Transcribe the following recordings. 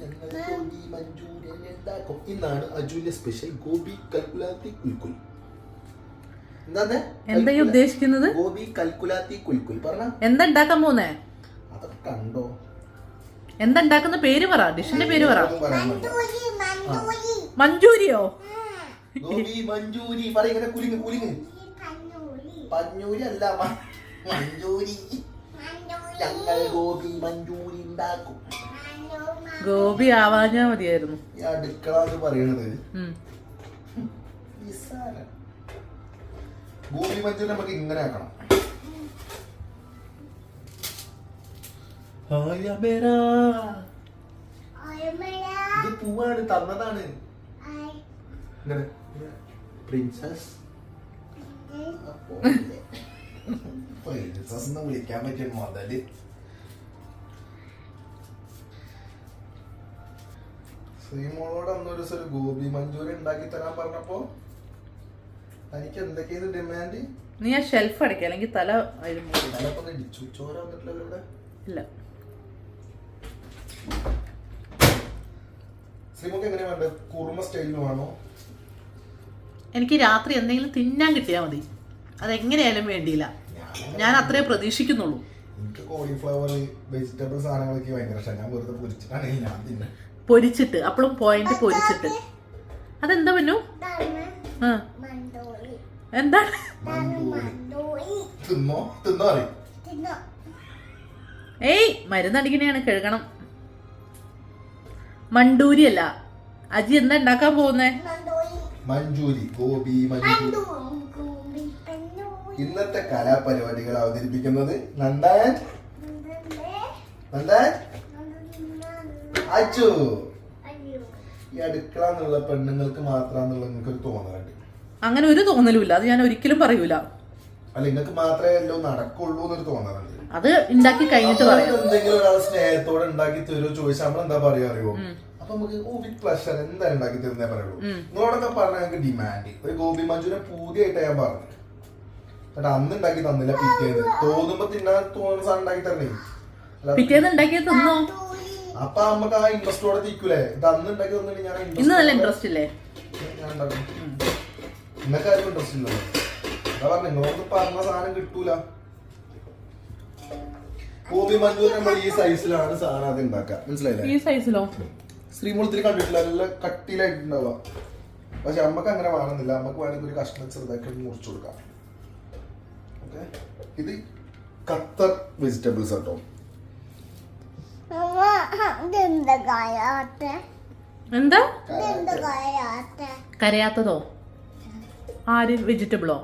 ഞങ്ങൾ ഗോബി മഞ്ചൂരിയൻ ഉണ്ടാക്കും ഇന്നാണ് അജുവിന്റെ സ്പെഷ്യൽ ഗോബി കൽക്കുലാത്തി കുൽക്കുൽ. എന്താന്ന്? എന്താ ഈ ഉദ്ദേശിക്കുന്നത്? ഗോബി കൽക്കുലാത്തി കുൽക്കുൽ. പറഞ്ഞ? എന്താ ഉണ്ടാക്കാൻ പോന്നേ അതൊക്കെ കണ്ടോ? എന്താ ഉണ്ടാക്കുന്ന പേര് പറ ഡിഷിന്റെ പേര് പറ. മഞ്ചൂരിയോ ഗോബി മഞ്ചൂരി പറ ഇങ്ങനെ കുലിങ് കുലിങ് പഞ്ഞൂരി. അല്ല മഞ്ചൂരി ഞങ്ങൾ ഗോപി മഞ്ചൂരി ഉണ്ടാക്കും. ഗോപി ആവാഞ്ഞാ മതിയായിരുന്നു. ഈ അടുക്കള എന്ന് പറയണത് ഉം. നിസ്സാരം. ഗോബി മഞ്ചൂരി നമുക്ക് ഇങ്ങനെ ആക്കണം. ഇത് പൂവാണ് തന്നതാണ്. ഇങ്ങനെ. പ്രിൻസസ്. പ്രിൻസസ്? എന്ന് വിളിക്കാൻ പറ്റിയ മുതൽ ശ്രീമോളോട് ദിവസം ഒരു ഗോപി മഞ്ചൂരി ഉണ്ടാക്കി തരാൻ പറഞ്ഞപ്പോ തനിക്ക് എന്തൊക്കെയാണ് ഡിമാൻഡ് നീ ആ ഷെൽഫ് അടയ്ക്കുക അല്ലെങ്കിൽ തല അതിൽ മൂടി. തലപ്പൊന്ന് ഇടിച്ചു. ചോര വന്നിട്ടില്ലല്ലോ ഇവിടെ? ഇല്ല. ശ്രീമോക്ക് കുറുമ എനിക്ക് രാത്രി എന്തെങ്കിലും തിന്നാൻ കിട്ടിയാൽ മതി. അതെങ്ങനെയായാലും വേണ്ടിയില്ല. ഞാൻ അത്രേ പ്രതീക്ഷിക്കുന്നുള്ളൂ. എനിക്ക് കോളിഫ്ലവർ വെജിറ്റബിൾ സാധനങ്ങളൊക്കെ ഭയങ്കര ഇഷ്ടമാണ് ഞാൻ വെറുതെ പൊരിച്ചിട്ടാണ് ഞാൻ തിന്നെ പൊരിച്ചിട്ട് അപ്പോഴും പോയിന്റ് പൊരിച്ചിട്ട്. അതെന്താ പറ്റു എന്താ എന്താണ്? ഏയ് മരുന്നടിക്കണെയാണ് കഴുകണം. മണ്ടൂരി അല്ല അജി എന്താ ഉണ്ടാക്കാൻ പോകുന്നേ? മഞ്ചൂരി ഗോബി മഞ്ചൂരി ഇന്നത്തെ കലാപരിപാടികൾ അവതരിപ്പിക്കുന്നത് നന്ദാൻ. നന്ദാൻ. അച്ചു. ഈ അടുക്കള എന്നുള്ള പെണ്ണുങ്ങൾക്ക് മാത്രാന്നുള്ള നിങ്ങൾക്ക് ഒരു തോന്നലുണ്ട്. അങ്ങനെ ഒരു തോന്നലുമില്ല. അത് ഞാൻ ഒരിക്കലും പറയൂല. അല്ല നിങ്ങൾക്ക് മാത്രമേ എല്ലാം നടക്കുള്ളൂ എന്നൊരു തോന്നലുണ്ട്. അത് ഉണ്ടാക്കി കഴിഞ്ഞിട്ട് പറയാം. എന്തെങ്കിലും ഒരാൾ സ്നേഹത്തോടെ ഉണ്ടാക്കി തരുമോ ചോദിച്ചാൽ നമ്മൾ എന്താ പറയാ അറിയോ? അപ്പൊ നമുക്ക് ഓ വിത്ത് പ്ലഷർ എന്തായാലും ഉണ്ടാക്കി തരുന്നേ പറയുള്ളൂ. നിങ്ങളോടൊക്കെ പറഞ്ഞ ഞങ്ങൾക്ക് ഡിമാൻഡ് ഒരു ഗോപി മഞ്ചൂരിയൻ പൂതിയായിട്ട് ഞാൻ പറഞ്ഞു എന്നിട്ട് അന്ന് ഉണ്ടാക്കി തന്നില്ല പിറ്റേന്ന്. തോന്നുമ്പോ തിന്നാൻ തോന്നുന്ന സാധനം ഉണ്ടാക്കി തരണേ പിറ്റേന്ന് ഉണ്ടാക്കി തിന്നോ? അപ്പൊ നമുക്ക് ആ ഇൻട്രസ്റ്റോടെ തിക്കൂലേ ഇത് അന്ന് ഉണ്ടാക്കി തന്നിട്ട് ഞാൻ ഇന്ന് നല്ല ഇൻട്രസ്റ്റ് ഇല്ലേ? ഞാൻ ഉണ്ടാക്കും. നിങ്ങൾക്ക് ആർക്കും ഇൻട്രസ്റ്റ് ഇല്ലല്ലോ. അതാ പറഞ്ഞു നിങ്ങളോട് പറഞ്ഞ സാധനം കിട്ടൂല. ഗോപി മഞ്ചൂരി നമ്മൾ ഈ സൈസിലാണ് സാധനം അത് ഉണ്ടാക്കുക. മനസ്സിലായില്ലേ? ഈ സൈസിലോ ശ്രീമൂലത്തിൽ കണ്ടിട്ടില്ല നല്ല കട്ടിയിലായിട്ടുണ്ടാവുക. പക്ഷെ അമ്മയ്ക്ക് അങ്ങനെ വേണമെന്നില്ല. അമ്മയ്ക്ക് വേണമെങ്കിൽ ഒരു കഷ്ണം ചെറുതായിട്ട് മുറിച്ചു കൊടുക്കാം. ഓക്കെ ഇത് ഖത്തർ വെജിറ്റബിൾസ് കേട്ടോ എന്താ? കരയാത്തതോ? ആര്? വെജിറ്റബിളോ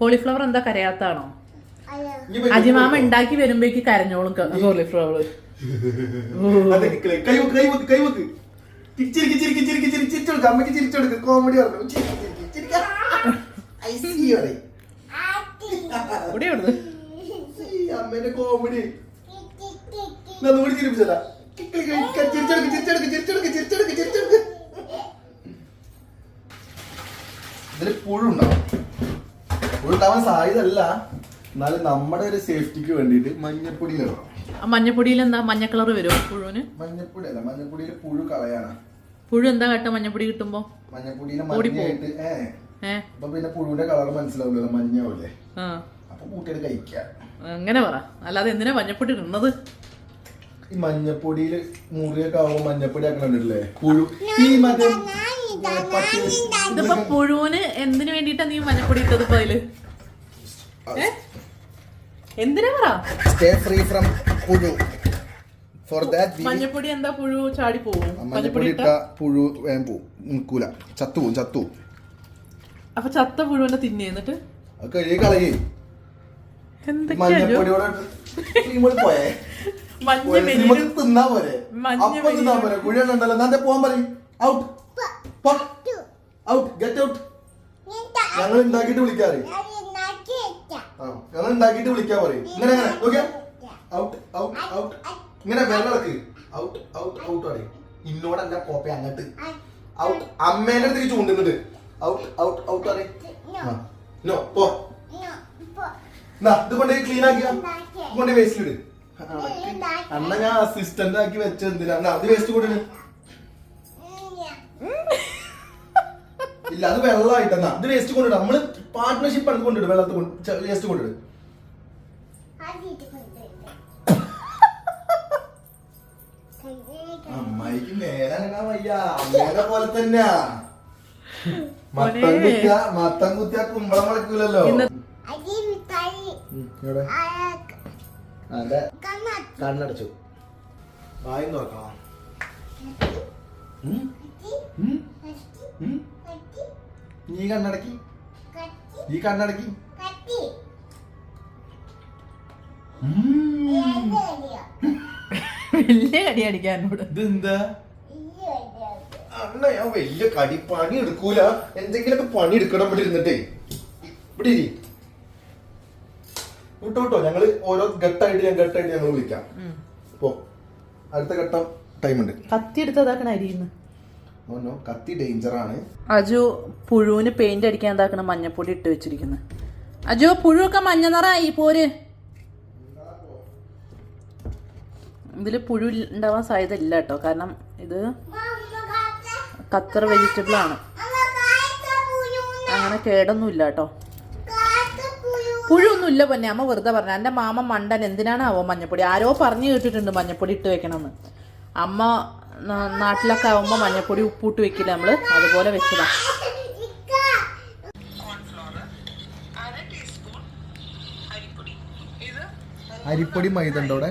കോളിഫ്ലവർ എന്താ കരയാത്താണോ? അജിമാമ ഉണ്ടാക്കി വരുമ്പോഴേക്ക് കരഞ്ഞോളും കോളിഫ്ലവർ. കോമഡി ചിരിപ്പിച്ചല്ല ചിരിച്ചെടുക്ക് ചിരിച്ചെടുക്ക് ചിരിച്ചെടുക്ക് ചിരിച്ചെടുക്ക് ചിരിച്ചെടുക്ക്. പുഴുണ്ടാവും പുഴുണ്ടാവാൻ എന്നാലും നമ്മുടെ ഒരു സേഫ്റ്റിക്ക് വേണ്ടിയിട്ട് മഞ്ഞപ്പൊടി ഇടണം. ആ മഞ്ഞപ്പൊടിയിൽ എന്താ? മഞ്ഞ കളർ വരും പുഴുവിന്? മഞ്ഞപ്പൊടി അല്ല മഞ്ഞപ്പൊടിയിൽ പുഴു കളയാണ്. പുഴു എന്താ കേട്ടോ മഞ്ഞപ്പൊടി കിട്ടുമ്പോ? മഞ്ഞപ്പൊടിയിൽ ഓടിപ്പോവും. മഞ്ഞയായിട്ട് ഏ. ഏ. അപ്പൊ പിന്നെ പുഴുവിന്റെ കളർ മനസ്സിലാവില്ലല്ലോ മഞ്ഞ ആ. അപ്പൊ കൂട്ടിയിട്ട് കഴിക്കാം. അങ്ങനെ പറ. അല്ലാതെ എന്തിനാ മഞ്ഞപ്പൊടി ഇടുന്നത്? ഈ മഞ്ഞപ്പൊടിയിൽ മുറിയൊക്കെ ആവുമ്പോ മഞ്ഞപ്പൊടി ആക്കണല്ലേ പുഴു. ഈ മറ്റേ ഇതിപ്പോ പുഴുവിന് എന്തിനു വേണ്ടിട്ടാ നീ മഞ്ഞപ്പൊടി ഇട്ടത് ഇപ്പൊ അതിൽ ഏ? എന്തിനാ പറ? സ്റ്റേ ഫ്രീ ഫ്രം പുഴു. ഫോർ ദാറ്റ് മഞ്ഞപ്പൊടി എന്താ പുഴു ചാടി പോവും? മഞ്ഞപ്പൊടി മഞ്ഞപ്പൊടി ഇട്ട? ഇട്ട പുഴു വേഗം പോവും നിൽക്കൂല. ചത്തുവും ചത്തുവും അപ്പൊ ചത്ത പുഴുവിനെ തിന്നെ എന്നിട്ട്? കഴുകി കളയേ. എന്തൊക്കെയാ മഞ്ഞപ്പൊടിയോടെ ശ്രീമോൾ പോയേ. മഞ്ഞ പോരെ, മെലിഞ്ഞ തിന്നാ പോരെ. അപ്പൊ തിന്നാ പോരെ. കുഴിയെണ്ണം ഉണ്ടല്ലോ. എന്നാ പോവാൻ പറയും. ഔട്ട് ഔട്ട് ഗെറ്റ് ഔട്ട് ഞങ്ങൾ ഉണ്ടാക്കിയിട്ട് വിളിക്കാറ് ഞങ്ങൾ ഉണ്ടാക്കിട്ട് വിളിക്കാൻ പറയും. ഇങ്ങനെ ഇങ്ങനെ. നോക്കിയാ. ഔട്ട് ഔട്ട് ഔട്ട് ഇങ്ങനെ വെള്ളക്ക് ഔട്ട് ഔട്ട് ഔട്ട് പറയും. ഇന്നോടല്ല കോപ്പ അങ്ങട്ട്. ഔട്ട് അമ്മേന്റെ അടുത്തേക്ക് ചൂണ്ടുന്നുണ്ട്. ഔട്ട് ഔട്ട് ഔട്ട് പറയും. നോ പോ. ഇത് കൊണ്ട് ക്ലീൻ ആക്കിയാ. കൊണ്ട് വേസ്റ്റിലിട് അന്ന ഞാൻ അസിസ്റ്റന്റ് ആക്കി വെച്ചെന്തിനാ എന്നാ, അത് വേസ്റ്റ് കൂടെ ഇല്ല അത് വെള്ളമായിട്ടെന്നാ. അത് വേസ്റ്റ് കൊണ്ടിടും. നമ്മൾ പാർട്ട്ണർഷിപ്പ് ആണ് കൊണ്ടിടും വെള്ളത്തിൽ വേസ്റ്റ് കൊണ്ടിടും. അമ്മായിക്ക് നേരങ്ങാ വയ്യ. അമ്മേനെ പോലെ തന്നെയാ. മത്തം. കുത്തിയ മത്തം കുത്തിയ കുമ്പളം മുളക്കൂലല്ലോ എവിടെ? അതെ. കണ്ണടച്ചു. വായി നോക്കാം. നീ കണ്ണടക്കി. നീ കണ്ണടക്കി. വലിയ കടി അടിക്കാൻ ഇതെന്താ? അണ്ണ ഞാൻ വലിയ കടി പണി എടുക്കൂല എന്തെങ്കിലുമൊക്കെ പണി എടുക്കണം ഇവിടെ ഇരുന്നിട്ടേ. ഇവിടെ ഇരി. വിട്ടോ വിട്ടോ ഞങ്ങൾ ഓരോ ഘട്ടമായിട്ട് ഞാൻ ഘട്ടമായിട്ട് ഞങ്ങൾ വിളിക്കാം അപ്പോ പോ അടുത്ത ഘട്ടം ടൈം ഉണ്ട് കത്തി എടുത്തതാക്കണ അരിയുന്നു ഓനോ കത്തി ഡേഞ്ചർ ആണ് അജു പുഴുവിന് പെയിന്റ് അടിക്കാൻ എന്താക്കണം മഞ്ഞപ്പൊടി ഇട്ട് വെച്ചിരിക്കുന്നു അജു പുഴുവൊക്കെ മഞ്ഞ നിറായി പോര് ഇതിൽ പുഴു ഉണ്ടാവാൻ സാധ്യത ഇല്ല കേട്ടോ കാരണം ഇത് കത്തർ വെജിറ്റബിൾ ആണ് അങ്ങനെ കേടൊന്നും ഇല്ല കേട്ടോ പുഴുവൊന്നും ഇല്ല പൊന്നെ. അമ്മ വെറുതെ പറഞ്ഞു എന്റെ മാമ മണ്ടൻ എന്തിനാണ് ആവോ മഞ്ഞപ്പൊടി? ആരോ പറഞ്ഞു കേട്ടിട്ടുണ്ട് മഞ്ഞപ്പൊടി ഇട്ട് വെക്കണമെന്ന്. അമ്മ നാട്ടിലൊക്കെ ആവുമ്പോൾ മഞ്ഞപ്പൊടി ഉപ്പിട്ട് വെക്കില്ല നമ്മൾ അതുപോലെ വെച്ചതാ. അരിപ്പൊടി മൈദ ഉണ്ടോ അവിടെ?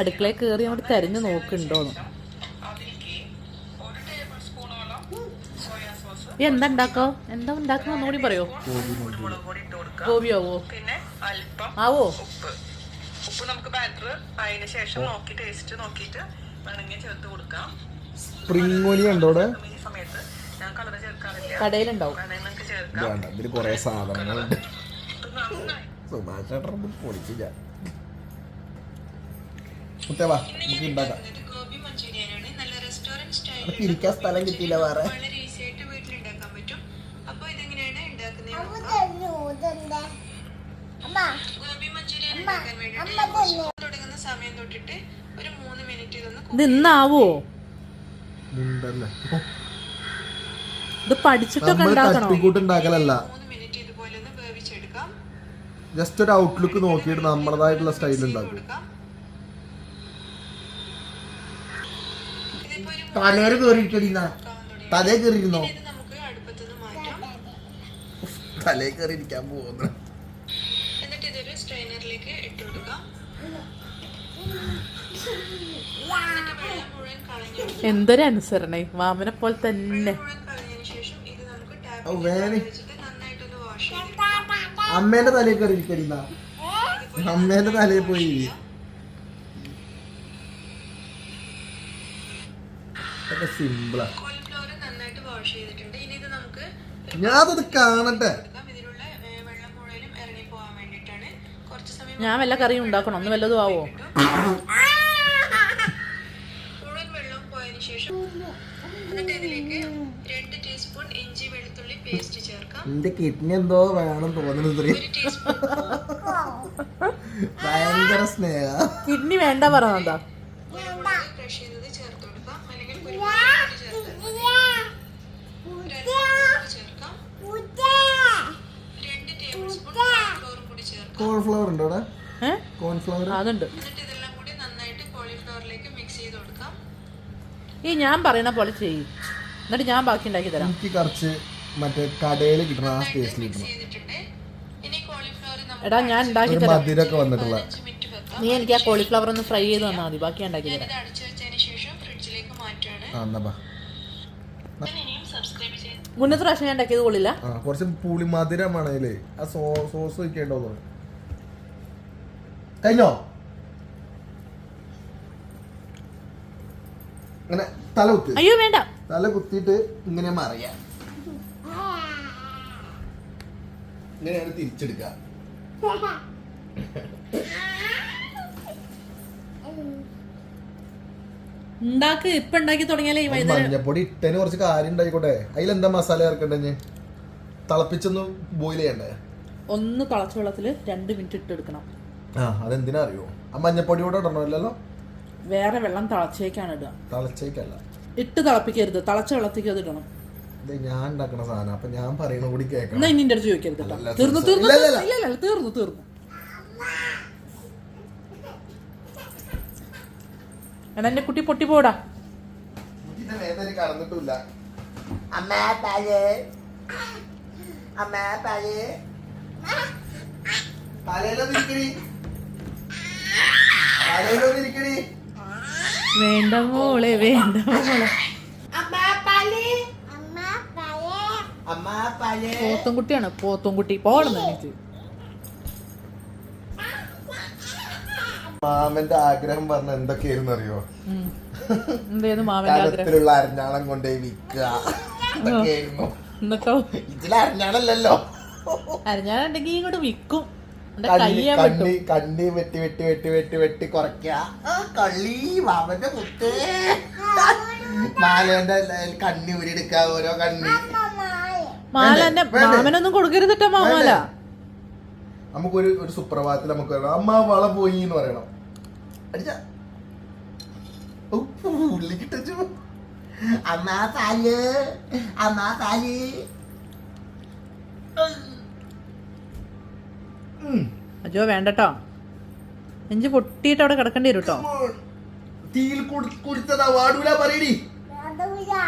അടുക്കളയിൽ കയറി അവിടെ തെരഞ്ഞു നോക്കുന്നുണ്ടോന്ന് എന്താ ഉണ്ടാക്കോ എന്താ ഉണ്ടാക്കുന്ന ഒന്നുകൂടി പറയോ? ഗോപിയാവോ? പിന്നെ അല്പം ആവോ? ഉപ്പ്. ഉപ്പ് നമുക്ക് ബാറ്റർ അതിന് ശേഷം നോക്കി ടേസ്റ്റ് നോക്കിയിട്ട് വേണമെങ്കിൽ ചേർത്ത് കൊടുക്കാം. സ്പ്രിംഗ് ഒലി ഉണ്ടോ അവിടെ? ഞാൻ കളർ ചേർക്കാറില്ല. കടയിലുണ്ടാവും. വേണ്ട ഇതിൽ കുറെ സാധനങ്ങളുണ്ട്. സുഭാഷ് ചേട്ടൻ പൊളിച്ചില്ല. കുട്ടവാ നമുക്ക് ഉണ്ടാക്കാം. ഇരിക്കാൻ സ്ഥലം കിട്ടിയില്ല വേറെ. ഗോബി മഞ്ചൂരിയൻ ഉണ്ടാക്കാൻ വേണ്ടിയിട്ട് തുടങ്ങുന്ന സമയം തൊട്ടിട്ട് ഒരു മൂന്ന് മിനിറ്റ് ഇതൊന്ന് ഇത് ഇന്നാവോ ഉണ്ടല്ലേ ഇത് പഠിച്ചിട്ടൊക്കെ ഉണ്ടാക്കലല്ല ജസ്റ്റ് ഒരു ഔട്ട്ലുക്ക് നോക്കിയിട്ട് നമ്മളതായിട്ടുള്ള സ്റ്റൈൽ ഉണ്ടാക്കും തലേര് കയറിയിട്ടില്ല തലേ കയറിയിരുന്നോ മാറ്റാം. തലേ കേറിയിരിക്കാൻ പോകുന്നു എന്തൊരു അനുസരണേ. മാമനെ പോലെ തന്നെ. അമ്മേന്റെ തലയിൽ വാഷ് ചെയ്തെടുക്കാം അമ്മേന്റെ തലയിൽ പോയി സിമ്പിളാ കോളിഫ്ലവർ നന്നായിട്ട് വാഷ് ചെയ്തിട്ടുണ്ട് ഇനി ഇത് നമുക്ക് ഞാനത് കാണട്ടെ. കൊടുക്കാം ഇതിലുള്ള വെള്ളം മുഴുവനും ഇറങ്ങി പോകാൻ വേണ്ടിയിട്ടാണ് കുറച്ച് സമയം ഞാൻ വല്ല കറിയും ഉണ്ടാക്കണം. ഒന്ന് വല്ലതും ആവോ? എന്റെ കിഡ്നി എന്തോ വേണം ടീസ്പൂൺ ഭയങ്കര സ്നേഹ. കിഡ്നി വേണ്ട പറഞ്ഞതാ കോൺഫ്ലവർ ഉണ്ടോ കോൺഫ്ലവർ അതുണ്ട്. കൂടി നന്നായിട്ട് കോളിഫ്ലവറിലേക്ക് മിക്സ് ചെയ്ത് കൊടുക്കാം. ഈ ഞാൻ പറയുന്ന പോലെ ചെയ്യും. എന്നിട്ട് ഞാൻ ബാക്കി ഉണ്ടാക്കി തരാം. എനിക്ക് കുറച്ച് മറ്റേ കടയിൽ കിട്ടണ ആ സ്പേസിൽ കിട്ടണം. എടാ ഞാൻ ഉണ്ടാക്കി ഒരു തരാം. മധുരമൊക്കെ വന്നിട്ടുള്ള നീ എനിക്ക് ആ കോളിഫ്ലവർ ഒന്ന് ഫ്രൈ ചെയ്ത് തന്നാൽ മതി. ബാക്കി ഞാൻ ഉണ്ടാക്കി തരാം. ആ എന്നാ ബാ. മുന്നത്തെ പ്രാവശ്യം ഞാൻ ഉണ്ടാക്കിയത് കൊള്ളില്ല. ആ കുറച്ച് പുളി മധുരമാണ് അതിൽ ആ സോ സോസ് വയ്ക്കേണ്ടോ കഴിഞ്ഞോ? ഇങ്ങനെ തല കുത്തി. അയ്യോ വേണ്ട. തല കുത്തിയിട്ട് ഇങ്ങനെ മറിയാം. ഇങ്ങനെയാണ് തിരിച്ചെടുക്കുക. ഉണ്ടാക്ക് ഇപ്പൊ ഉണ്ടാക്കി തുടങ്ങിയാലേ ഈ വൈകുന്നേരം. മഞ്ഞപ്പൊടി ഇട്ടതിന് കുറച്ച് കാര്യം ഉണ്ടായിക്കോട്ടെ. അതിലെന്താ മസാല ചേർക്കണ്ടേ തിളപ്പിച്ചൊന്ന് ബോയിൽ ചെയ്യണ്ടേ? ഒന്ന് തിളച്ച വെള്ളത്തിൽ രണ്ട് മിനിറ്റ് ഇട്ട് എടുക്കണം. ആ അതെന്തിനാ അറിയോ? ആ മഞ്ഞപ്പൊടി കൂടെ ഇടണമല്ലോ വേറെ വെള്ളം തിളച്ചേക്കാണ് ഇടുക. തിളച്ചേക്കല്ല. ഇട്ട് തിളപ്പിക്കരുത്. തിളച്ച വെള്ളത്തേക്ക് അത് ഇടണം. ഇത് ഞാൻ ഉണ്ടാക്കണ സാധനം. അപ്പൊ ഞാൻ പറയണ കൂടി എന്നാ കേൾക്കണം ഇനി എന്റെ അടുത്ത് ചോദിക്കരുത് കേട്ടോ. അല്ല, തീർന്നു സംസാ- തീർന്നു ഇല്ല, ഇല്ല, ഇല്ല ഇല്ല തീർന്നു തീർന്നു. എടാ എന്റെ കുട്ടി പൊട്ടി പോടാ. ഇതിന്റെ നേരെ കടന്നിട്ടില്ല അമ്മ പാൽ. അമ്മ പാൽ. തലയിലൊന്നിരിക്കണി തലയിലൊന്നിരിക്കണി വേണ്ട മോളെ വേണ്ട മോളെ അമ്മ പാൽ അമ്മ പോത്തുംകുട്ടി പോത്തും കുട്ടിയാണ് പോത്തും കുട്ടി പോടുന്നു എനിക്ക്. മാമന്റെ ആഗ്രഹം പറഞ്ഞ എന്തൊക്കെയായിരുന്നു അറിയോ? കലത്തിലുള്ള അരഞ്ഞാളം കൊണ്ടേ വിൽക്കുക. ഇതിൽ അരഞ്ഞാളല്ലോ അരഞ്ഞാളുണ്ടെങ്കിൽ ഇങ്ങോട്ട് വിൽക്കും. കണ്ണി കണ്ണി കണ്ണി വെട്ടി വെട്ടി വെട്ടി വെട്ടി വെട്ടി കുറയ്ക്ക ആ, കള്ളി മാമന്റെ മുത്തേ. മാലേന്റെ കണ്ണി ഉരിയെടുക്ക ഓരോ കണ്ണി. മാല? മാമനൊന്നും കൊടുക്കരുതിട്ടോ മാമാല? നമുക്കൊരു ഒരു സുപ്രഭാതത്തിൽ നമുക്ക് അമ്മ വള പോയി എന്ന് പറയണം. അജോ വേണ്ടട്ടോ. എഞ്ചി പൊട്ടിയിട്ട് അവിടെ കിടക്കേണ്ടി വരും കേട്ടോ തീയിൽ കുടി- കുടിച്ചതാ വാടൂല പറയടി.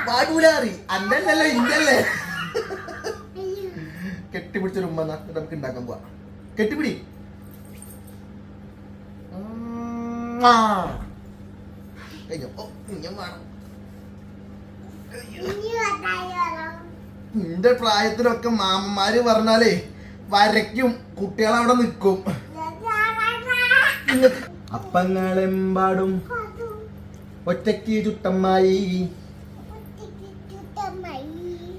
വാടൂല. അറി അല്ലല്ലേ ഇല്ലല്ലേ കെട്ടിപ്പിടിച്ചൊരു ഉമ്മ എന്നാ, നമുക്ക് ഉണ്ടാക്കാൻ പോവാ. കെട്ടിപ്പിടി. കഴിഞ്ഞോ ഓ വേണം. നിന്റെ പ്രായത്തിലൊക്കെ മാമന്മാര് പറഞ്ഞാലേ വരയ്ക്കും കുട്ടികളവിടെ നിൽക്കും അപ്പങ്ങളെമ്പാടും ഒറ്റയ്ക്ക് ചുട്ടമ്മായി.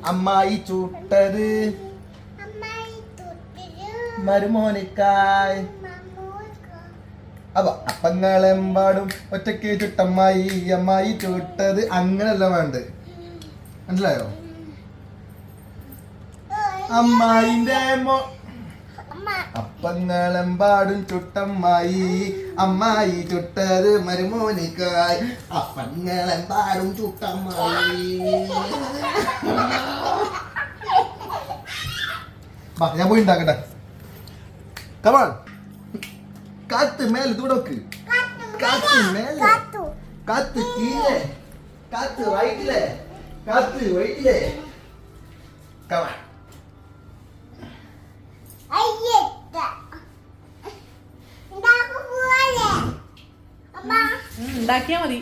അമ്മായി ചുട്ടത്. മരുമോനിക്കായ്. അപ്പൊ അപ്പങ്ങളെമ്പാടും ഒറ്റയ്ക്ക് ചുട്ടമ്മായി അമ്മായി ചുട്ടത് അങ്ങനല്ല വേണ്ട മനസ്സിലായോ? അമ്മായിന്റെ മോ അപ്പങ്ങളെമ്പാടും ചുട്ടമ്മായി അമ്മായി ചുട്ടത് മരുമോനിക്കായി. അപ്പങ്ങളെമ്പാടും ചുട്ടമ്മായി. ഞാൻ പോയി ഉണ്ടാക്കട്ടെ. കമാൺ കാത്ത് മേലെ തൂടോക്ക് കാത്ത് മേലെ കാത്ത് കീഴെ കാത്ത് റൈറ്റിലെ കാത്ത് റൈറ്റിലെ കമാൺ ഉം, ഉണ്ടാക്കിയാ മതി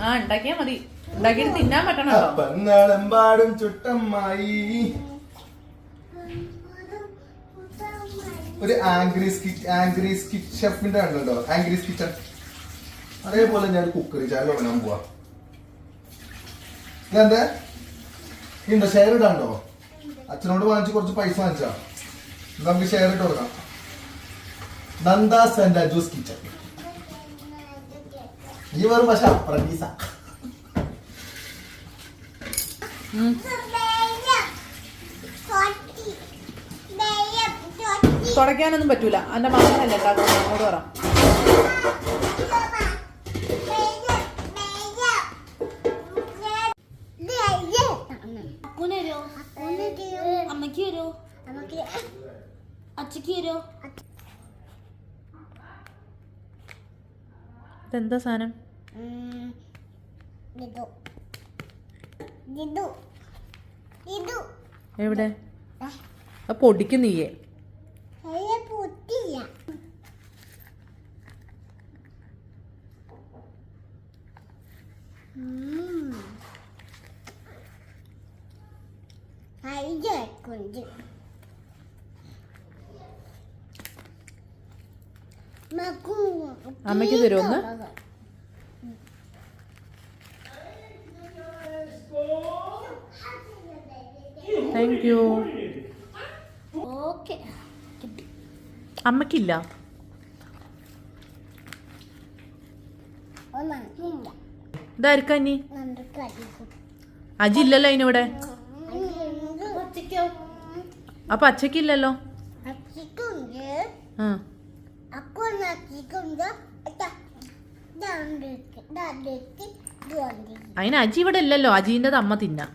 ആ ഉണ്ടാക്കിയാ മതി ഉണ്ടാക്കിയിട്ട് തിന്നാൻ പറ്റണം കേട്ടോ അപ്പങ്ങളെമ്പാടും ചുട്ടമ്മായി ഒരു ആംഗ്രീസ് ആംഗ്രീസ് കിച്ച് ഷെഫിന്റെ കണ്ടുണ്ടോ ആംഗ്രീസ് കിച്ചൺ അതേപോലെ ഞാൻ കുക്കറി ചായ തുടങ്ങാൻ പോവാ. ഇതെന്താ? ഇണ്ടോ ഷെയർ ഇടാണ്ടോ? അച്ഛനോട് വാങ്ങിച്ച് കുറച്ച് പൈസ വാങ്ങിച്ചാ. നമുക്ക് ഷെയർ ഇട്ട് കൊടുക്കാം. Nanda's and Aju's kitchen. ഈ വെറും പക്ഷെ അപ്രണ്ടീസ ഉം. തുടയ്ക്കാനൊന്നും പറ്റൂല. എന്റെ മാമനല്ലേ ഉണ്ടാക്കുന്നത്? അങ്ങോട്ട് പറ വരുമോ അച്ഛക്ക് വരുമോ ഇതെന്താ സാധനം? എവിടെ? ആ പൊടിക്ക് നീയേ. അയ്യ പൊട്ടില്ല. കൊണ്ട് അമ്മയ്ക്ക് തരുമോ? താങ്ക് യു ഓക്കെ അമ്മയ്ക്കില്ല ഒന്നില്ല ഇതായിരിക്കാ അടിക്കും അജി ഇല്ലല്ലോ അതിനിവിടെ അപ്പൊ അച്ഛക്കില്ലല്ലോ. അതിന് അജി ഇവിടെ ഇല്ലല്ലോ. അജീന്റെത് അമ്മ തിന്നാ.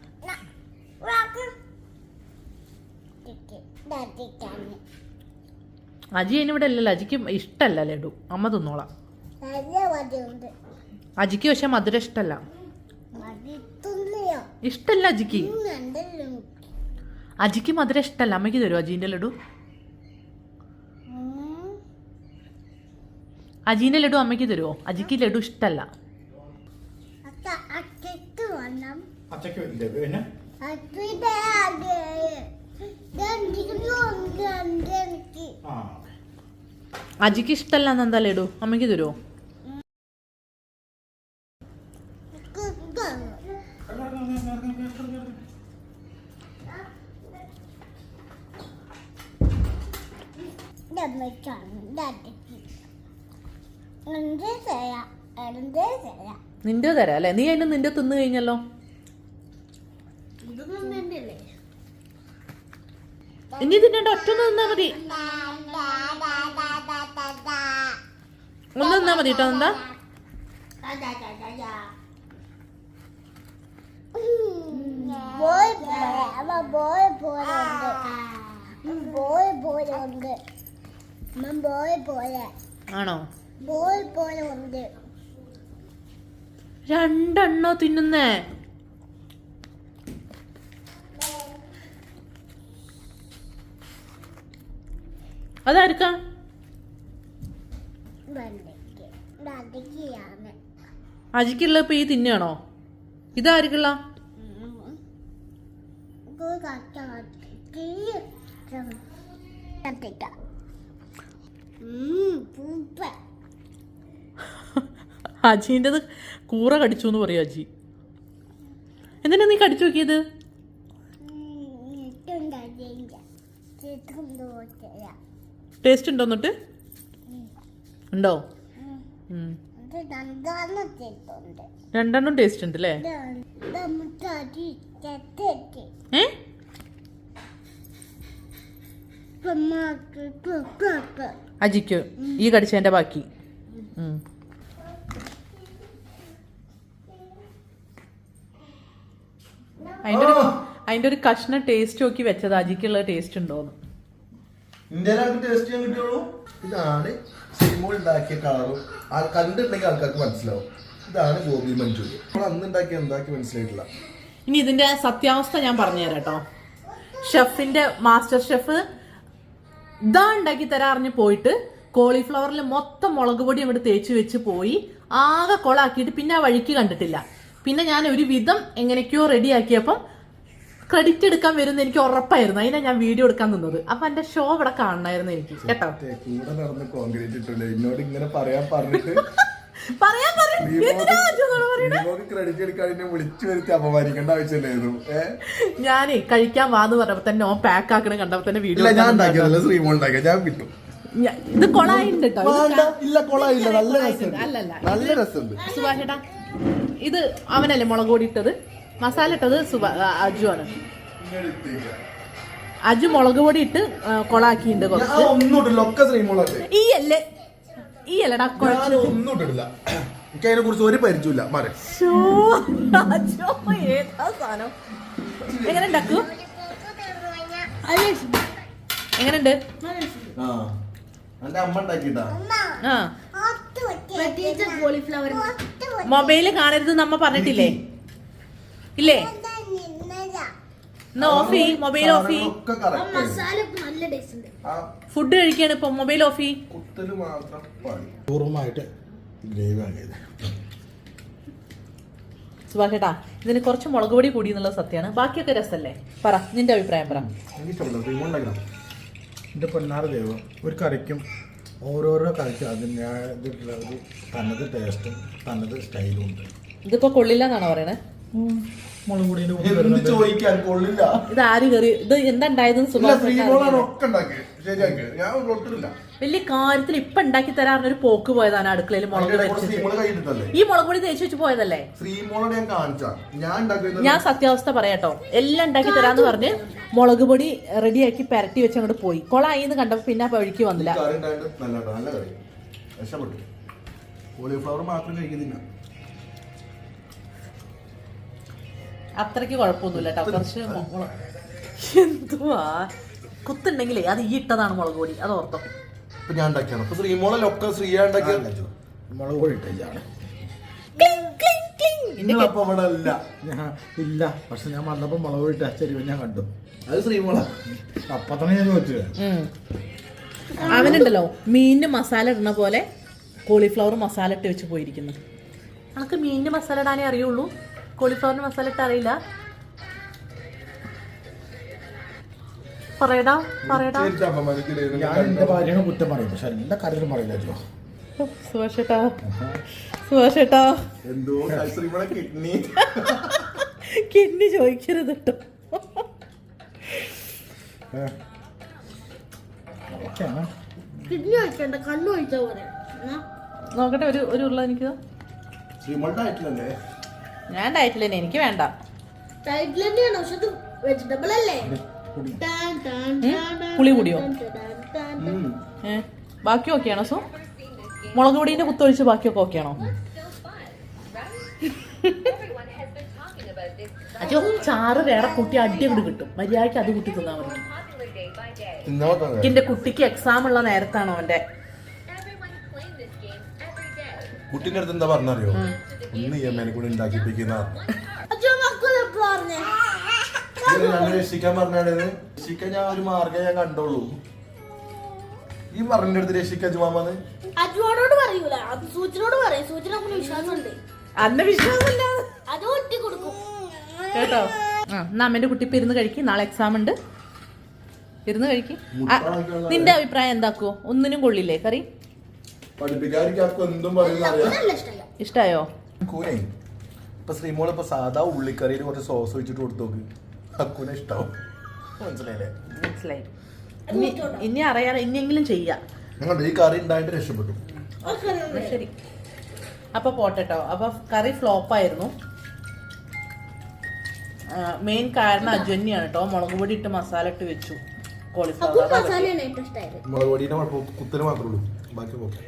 അജി അതിന് ഇവിടെ ഇല്ലല്ലോ. അജിക്ക് ഇഷ്ടമല്ല ലഡു. അമ്മ തിന്നോളാം. അജിക്ക് പക്ഷെ മധുര ഇഷ്ടമല്ല ഇഷ്ടല്ല അജിക്ക്. അജിക്ക് മധുരം ഇഷ്ടമല്ല അമ്മയ്ക്ക് തരുമോ അജീന്റെ ലഡു? അജീന്റെ അജീന്റെ ലഡു അമ്മയ്ക്ക് തരുമോ അജിക്ക് ലഡു ഇഷ്ടമല്ല anam. അച്ഛക്ക് അജിക്ക് ഇഷ്ടമല്ല എന്നെന്താ ലഡു? അമ്മയ്ക്ക് തരുമോ നിന്റെ തരാം അല്ലെ? നീ അതിന് നിന്റെ തിന്നു കഴിഞ്ഞല്ലോ. ഇനി തിന്നണ്ട ഒറ്റ തിന്നാ മതി. ഒന്ന് നിന്നാ മതി കേട്ടോ എന്താ. ആണോ. രണ്ടെണ്ണോ തിന്നുന്നേ അതായിരിക്കാം. അജിക്കുള്ള ഇപ്പൊ ഈ തിന്നാണോ? ഇതാരിക്കുള്ള. അജീന്റെത് കൂറ കടിച്ചു എന്ന് പറയും അജി? എന്തിനാ നീ കടിച്ചു നോക്കിയത്. ടേസ്റ്റ് ഉണ്ടോ എന്നിട്ട്? ഉണ്ടോ? രണ്ടെണ്ണം ടേസ്റ്റ് ഉണ്ട് അല്ലേ അജിക്കോ ഈ കടിച്ചതിന്റെ ബാക്കി. അതിന്റെ ഒരു അതിന്റെ ഒരു കഷ്ണ ടേസ്റ്റ് നോക്കി വെച്ചത്. അജിക്കുള്ള ടേസ്റ്റ് ഉണ്ടോന്ന്. ടേസ്റ്റ് കിട്ടുള്ളൂ? ഇതാണ്. സിനിമ ഉണ്ടാക്കിയ കളറും ആ കണ്ടിട്ടുണ്ടെങ്കിൽ ആൾക്കാർക്ക് മനസ്സിലാവും. ഇതാണ് ഗോബി മഞ്ചൂരി നമ്മൾ അന്ന് ഉണ്ടാക്കിയ എന്താക്കി മനസ്സിലായിട്ടില്ല. ഇനി ഇതിന്റെ സത്യാവസ്ഥ ഞാൻ പറഞ്ഞുതരാം കേട്ടോ. ഷെഫിന്റെ മാസ്റ്റർ ഷെഫ് ഇതാ ഉണ്ടാക്കി തരാറിഞ്ഞ് പോയിട്ട് കോളിഫ്ലവറിൽ മൊത്തം മുളക് പൊടി അങ്ങോട്ട് തേച്ച് വെച്ച് പോയി ആകെ കൊളാക്കിയിട്ട് പിന്നെ ആ വഴിക്ക് കണ്ടിട്ടില്ല. പിന്നെ ഞാൻ ഒരു വിധം എങ്ങനെയൊക്കെയോ റെഡിയാക്കിയപ്പം ക്രെഡിറ്റ് എടുക്കാൻ വരുന്ന എനിക്ക് ഉറപ്പായിരുന്നു. അതിനാ ഞാൻ വീഡിയോ എടുക്കാൻ നിന്നത്. അപ്പൊ എന്റെ ഷോ ഇവിടെ കാണണായിരുന്നു എനിക്ക് കേട്ടോ? ഞാൻ കൂടെ നടന്ന് കോൺക്രീറ്റ് ഇട്ടില്ല? എന്നോട് ഇങ്ങനെ പറയാൻ പറഞ്ഞിട്ട് പറയാൻ ഞാനേ കഴിക്കാൻ വാന്ന് പറഞ്ഞപ്പോ തന്നെ ഓൻ പാക്ക് ആക്കണ കണ്ടപ്പോ തന്നെ വീഡിയോ ഞാൻ കിട്ടും ഇത് കൊളായിണ്ട് കേട്ടോ. ഇല്ല കൊളായില്ല. നല്ല അല്ലല്ല നല്ല ഇത് അവനല്ലേ മുളക് പൊടി ഇട്ടത്? മസാല ഇട്ടത് സുബ അജു ആണ്. അജു മുളക് പൊടി ഇട്ട് കൊളാക്കിണ്ട് കൊളാക്കിയിട്ടുണ്ട് കുറച്ച്. ഈ അല്ലേ? ഈ അല്ലടാ ഞാൻ കുഴച്ച് ഒന്നും ഇട്ടിട്ടില്ല. എനിക്ക് അതിനെ കുറിച്ച് ഒരു പരിചയമില്ല മാറി. ശോ, അജോ, ഏതാ സാധനം? എങ്ങനെ ഉണ്ടാക്കൂ എങ്ങനെയുണ്ട്? ആ എന്റെ അമ്മ കോളിഫ്ലവർ. മൊബൈൽ കാണരുത് നമ്മ പറഞ്ഞിട്ടില്ലേ? ഇല്ലേ? Off mobile off. ഫുഡ് കഴിക്കാണ് ഇപ്പൊ മൊബൈൽ ഓഫ്. സുഭാഷേട്ടാ സുഭാഷ് ഇതിന് കുറച്ച് മുളക് പൊടി കൂടി എന്നുള്ള സത്യമാണ്. ബാക്കിയൊക്കെ രസല്ലേ? പറ നിന്റെ അഭിപ്രായം പറ. എന്റെ എന്റെ പൊന്നാറ് ദൈവം ഒരു കറിക്കും ഓരോരോ കറിക്കും അതിന്റെ ഒരു തനത് ടേസ്റ്റും തനത് സ്റ്റൈലും ഉണ്ട്. ഇതിപ്പോ കൊള്ളില്ല എന്നാണോ പറയണേ? ഇത് ആര് കയറി ഇത് എന്താ ഉണ്ടായതെന്ന് വലിയ കാര്യത്തിൽ ഇപ്പൊ ഉണ്ടാക്കി തരാറിന് ഒരു പോക്ക് പോയതാണ് അടുക്കളയിൽ മുളക് ഈ മുളക് പൊടി തേച്ച് വെച്ച് പോയതല്ലേ? ഞാൻ കാണിച്ചാ. ഞാൻ ഉണ്ടാക്കുന്നത് ഞാൻ സത്യാവസ്ഥ പറയാട്ടോ. എല്ലാം ഉണ്ടാക്കി തരാന്ന് പറഞ്ഞ് മുളക് പൊടി റെഡിയാക്കി പെരട്ടി വെച്ച് അങ്ങോട്ട് പോയി. കൊളായി എന്ന് കണ്ടപ്പോ പിന്നെ ആ വഴിക്ക് വന്നില്ല. കോളിഫ്ലവർ മാത്രം കഴിക്കുന്നില്ല. അത്രയ്ക്ക് കുഴപ്പമൊന്നുമില്ല കേട്ടോ. കുറച്ച് എന്തുവാ? കുത്തുണ്ടെങ്കിലേ അത് ഈ ഇട്ടതാണ് മുളക് പൊടി. അത് ഓർത്തോ. ഇപ്പൊ ഞാൻ ഉണ്ടാക്കിയാണ്? ഇപ്പൊ ശ്രീമോളെ ഒക്കെ ശ്രീയ ഉണ്ടാക്കിയ മുളക് പൊടി ഇട്ടില്ലാണ് നിങ്ങളപ്പോ അവിടെ അല്ല ഇല്ല. പക്ഷെ ഞാൻ വന്നപ്പോ മുളക് പൊടി ഇട്ട ചെരുവ് ഞാൻ കണ്ടു. അത് ശ്രീമോള അപ്പൊ തന്നെ ഞാൻ ചോദിച്ചത്. അവനുണ്ടല്ലോ മീനിന് മസാല ഇടുന്ന പോലെ കോളിഫ്ലവർ മസാല ഇട്ട് വെച്ച് പോയിരിക്കുന്നു. നമുക്ക് മീനിന് മസാല ഇടാനേ അറിയുള്ളൂ. കോളിഫ്ലവറിന് മസാല ഇട്ട് അറിയില്ല. പറയടാ പറയടാ. ഞാൻ എന്റെ ഭാര്യനെ കുറ്റം പറയും പക്ഷെ എല്ലാ കാര്യത്തിലും പറയില്ലല്ലോ സുഭാഷേട്ടാ സുഭാഷേട്ടാ. എന്തോ ശ്രീമോളെ കിഡ്നി. കിഡ്നി ചോദിക്കരുത് കേട്ടോ ഓക്കെയാണ്? കിഡ്നി ഒഴിക്കണ്ട കണ്ണു ഒഴിച്ച പോലെ നോക്കട്ടെ ഒരു ഒരു ഉള്ള എനിക്ക് ശ്രീമോളുടെ ആയിട്ടില്ലല്ലേ ഞാൻ ഡയറ്റിൽ തന്നെ എനിക്ക് വേണ്ട. ടൈറ്റിൽ തന്നെയാണ്? പക്ഷെ അത് വെജിറ്റബിൾ അല്ലേ? പുളി കൂടിയോ? ബാക്കി ഓക്കെയാണോ സോ? മുളക് പൊടീന്റെ കുത്തൊഴിച്ച് ബാക്കിയൊക്കെ ഓക്കെയാണോ അച്ഛോ ചാറ് വേറെ കുട്ടി അടി അങ്ങോട്ട് കിട്ടും. മര്യാദയ്ക്ക് അത് കുട്ടി തിന്നാ മതി. എന്റെ കുട്ടിക്ക് എക്സാം ഉള്ള നേരത്താണോ അവന്റെ? കുട്ടിന്റെ അടുത്ത് എന്താ പറഞ്ഞറിയോ? ഈ അമ്മേനെ കൂടെ ഉണ്ടാക്കിപ്പിക്കുന്ന. രക്ഷിക്കാൻ രക്ഷിക്കാൻ ഞാൻ ഒരു മാർഗം ഞാൻ കണ്ടോളൂ ഈ പറഞ്ഞ അടുത്ത് രക്ഷിക്കാൻ ചുമ്മാന്ന് അജുവാനോട് പറയൂല. അത് സൂചനോട് പറയും. സൂചന നമുക്ക് വിശ്വാസമുണ്ട്. അന്ന വിശ്വാസമില്ല. അത് ഒട്ടി കൊടുക്കും. കേട്ടോ? ആ എന്നാ അമ്മേന്റെ കുട്ടി ഇപ്പൊ ഇരുന്ന് കഴിക്കും. നാളെ എക്സാം ഉണ്ട്. ഇരുന്ന് കഴിക്കും. നിന്റെ അഭിപ്രായം എന്താക്കോ ഒന്നിനും കൊള്ളില്ലേ കറി? പഠിപ്പിക്കാതിരിക്കും ആർക്കും എന്തും പറയുന്ന ഇഷ്ടായോ? കൂനെ ഇപ്പൊ ശ്രീമോൾ ഇപ്പൊ സാധാ ഉള്ളിക്കറിയിൽ കുറച്ച് സോസ് വെച്ചിട്ട് കൊടുത്തു നോക്ക്. അക്കൂനെ ഇഷ്ടാവും. മനസ്സിലായില്ലേ? മനസ്സിലായി. ഇനി ഇനി അറിയാതെ ഇനിയെങ്കിലും ചെയ്യാം. നിങ്ങൾ ഈ കറി ഉണ്ടായിട്ട് രക്ഷപ്പെട്ടു. എന്നാ ശരി. അപ്പൊ പോട്ടെട്ടോ അപ്പൊ കറി ഫ്ലോപ്പ് ആയിരുന്നു. മെയിൻ കാരണം അജ്വന്യാണ് കേട്ടോ മുളക് പൊടി ഇട്ട് മസാല ഇട്ട് വെച്ചു. അപ്പൊ കോളിഫ്ലവർ. മസാലയാണ് ഏറ്റവും ഇഷ്ടമായത്. മുളക് പൊടിയുടെ കുത്തിന് മാത്രമേ ഉള്ളൂ. ബാക്കി പോക്കെ